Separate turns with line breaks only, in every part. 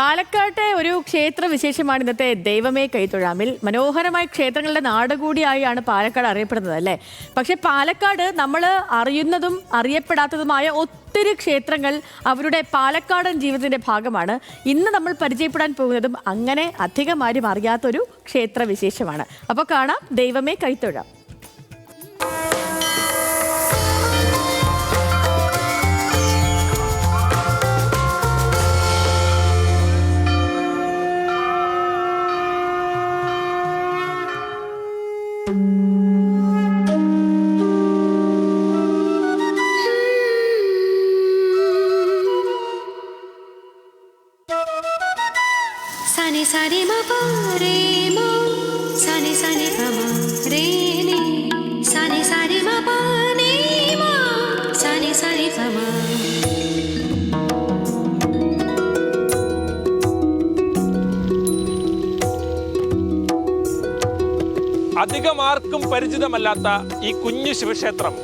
പാലക്കാട്ടെ ഒരു ക്ഷേത്ര വിശേഷമാണ് ഇന്നത്തെ ദൈവമേ കൈത്തൊഴാമിൽ മനോഹരമായ ക്ഷേത്രങ്ങളുടെ നാട് കൂടിയായാണ് പാലക്കാട് അറിയപ്പെടുന്നത് അല്ലേ? പക്ഷെ പാലക്കാട് നമ്മൾ അറിയുന്നതും അറിയപ്പെടാത്തതുമായ ഒത്തിരി ക്ഷേത്രങ്ങൾ അവരുടെ പാലക്കാടൻ ജീവിതത്തിന്റെ ഭാഗമാണ്. ഇന്ന് നമ്മൾ പരിചയപ്പെടാൻ പോകുന്നതും അങ്ങനെ അധികം ആരും അറിയാത്തൊരു ക്ഷേത്ര വിശേഷമാണ് അപ്പോൾ കാണാം ദൈവമേ കൈത്തൊഴാം
Sani sani ma pa re mo Sani sani pa ma re ni Sani sani ma pa ni ma Sani sani pa ma
അധികം ആർക്കും പരിചിതമല്ലാത്ത ഈ കുഞ്ഞു ശിവക്ഷേത്രം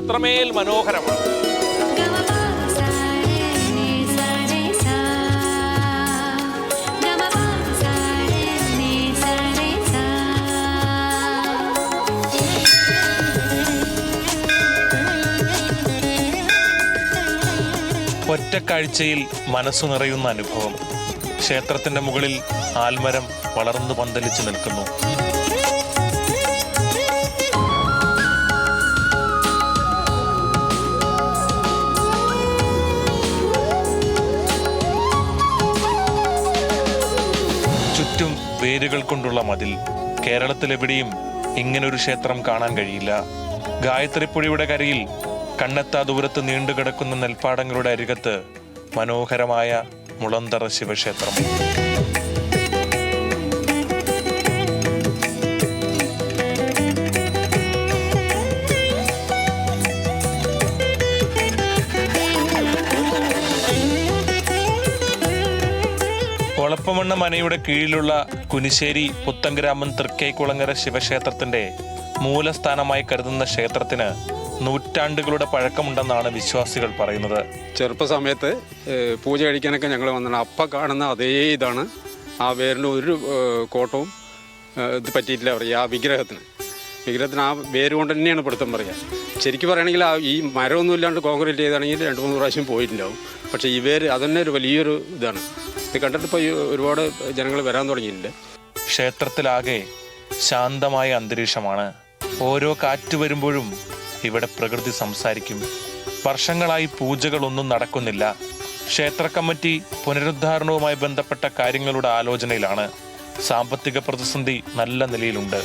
അത്രമേൽ മനോഹരമാണ് ഒറ്റക്കാഴ്ചയിൽ മനസ്സു നിറയുന്ന അനുഭവം. ക്ഷേത്രത്തിന്റെ മുകളിൽ ആൽമരം വളർന്നു പന്തലിച്ചു നിൽക്കുന്നു. ചുറ്റും വേരുകൾ കൊണ്ടുള്ള മതിൽ. കേരളത്തിലെവിടെയും ഇങ്ങനൊരു ക്ഷേത്രം കാണാൻ കഴിയില്ല. ഗായത്രിപ്പുഴയുടെ കരയിൽ കണ്ണെത്താ ദൂരത്ത് നീണ്ടുകിടക്കുന്ന നെൽപ്പാടങ്ങളുടെ അരികത്ത് മനോഹരമായ മുളന്തറ ശിവക്ഷേത്രം. ഒളപ്പമണ്ണ മനയുടെ കീഴിലുള്ള കുനിശ്ശേരി പുത്തൻഗ്രാമം തൃക്കൈക്കുളങ്ങര ശിവക്ഷേത്രത്തിന്റെ മൂലസ്ഥാനമായി കരുതുന്ന ക്ഷേത്രത്തിന് നൂറ്റാണ്ടുകളുടെ പഴക്കമുണ്ടെന്നാണ് വിശ്വാസികൾ പറയുന്നത്.
ചെറുപ്പ സമയത്ത് പൂജ കഴിക്കാനൊക്കെ ഞങ്ങൾ വന്നിട്ടുണ്ട്. അപ്പം കാണുന്ന അതേ ഇതാണ്. ആ വേരിന്റെ ഒരു കോട്ടവും ഇത് പറ്റിയിട്ടില്ല പറയുക ആ വിഗ്രഹത്തിന്. വിഗ്രഹത്തിന് ആ വേര് കൊണ്ട് തന്നെയാണ് പിടുത്തം പറയുക ശരിക്കും പറയുകയാണെങ്കിൽ ആ ഈ മരമൊന്നും ഇല്ലാണ്ട് കോൺക്രീറ്റ് ചെയ്താണെങ്കിൽ രണ്ട് മൂന്ന് പ്രാവശ്യം പോയിട്ടുണ്ടാവും. പക്ഷേ ഈ വേര് അതന്നെ ഒരു വലിയൊരു ഇതാണ്. ഇത് കണ്ടിട്ട് ഇപ്പോൾ ഒരുപാട് ജനങ്ങൾ വരാൻ തുടങ്ങിയിട്ടുണ്ട്.
ക്ഷേത്രത്തിലാകെ ശാന്തമായ അന്തരീക്ഷമാണ്. ഓരോ കാറ്റ് വരുമ്പോഴും ഇവിടെ പ്രകൃതി സംസാരിക്കും. വർഷങ്ങളായി പൂജകളൊന്നും നടക്കുന്നില്ല. ക്ഷേത്ര കമ്മിറ്റി പുനരുദ്ധാരണവുമായി ബന്ധപ്പെട്ട കാര്യങ്ങളുടെ ആലോചനയിലാണ്. സാമ്പത്തിക പ്രതിസന്ധി നല്ല നിലയിലുണ്ട്.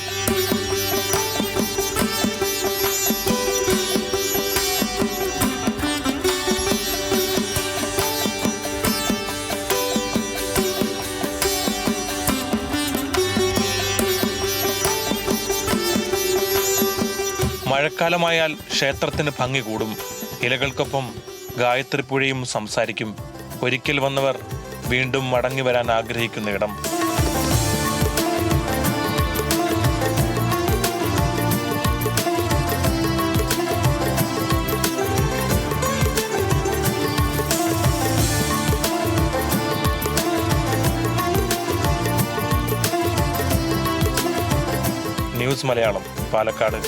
മഴക്കാലമായാൽ ക്ഷേത്രത്തിന് ഭംഗി കൂടും. ഇലകൾക്കൊപ്പം ഗായത്രിപ്പുഴയും സംസാരിക്കും. ഒരിക്കൽ വന്നവർ വീണ്ടും മടങ്ങി വരാൻ ആഗ്രഹിക്കുന്ന ഇടം. ന്യൂസ് മലയാളം പാലക്കാട്.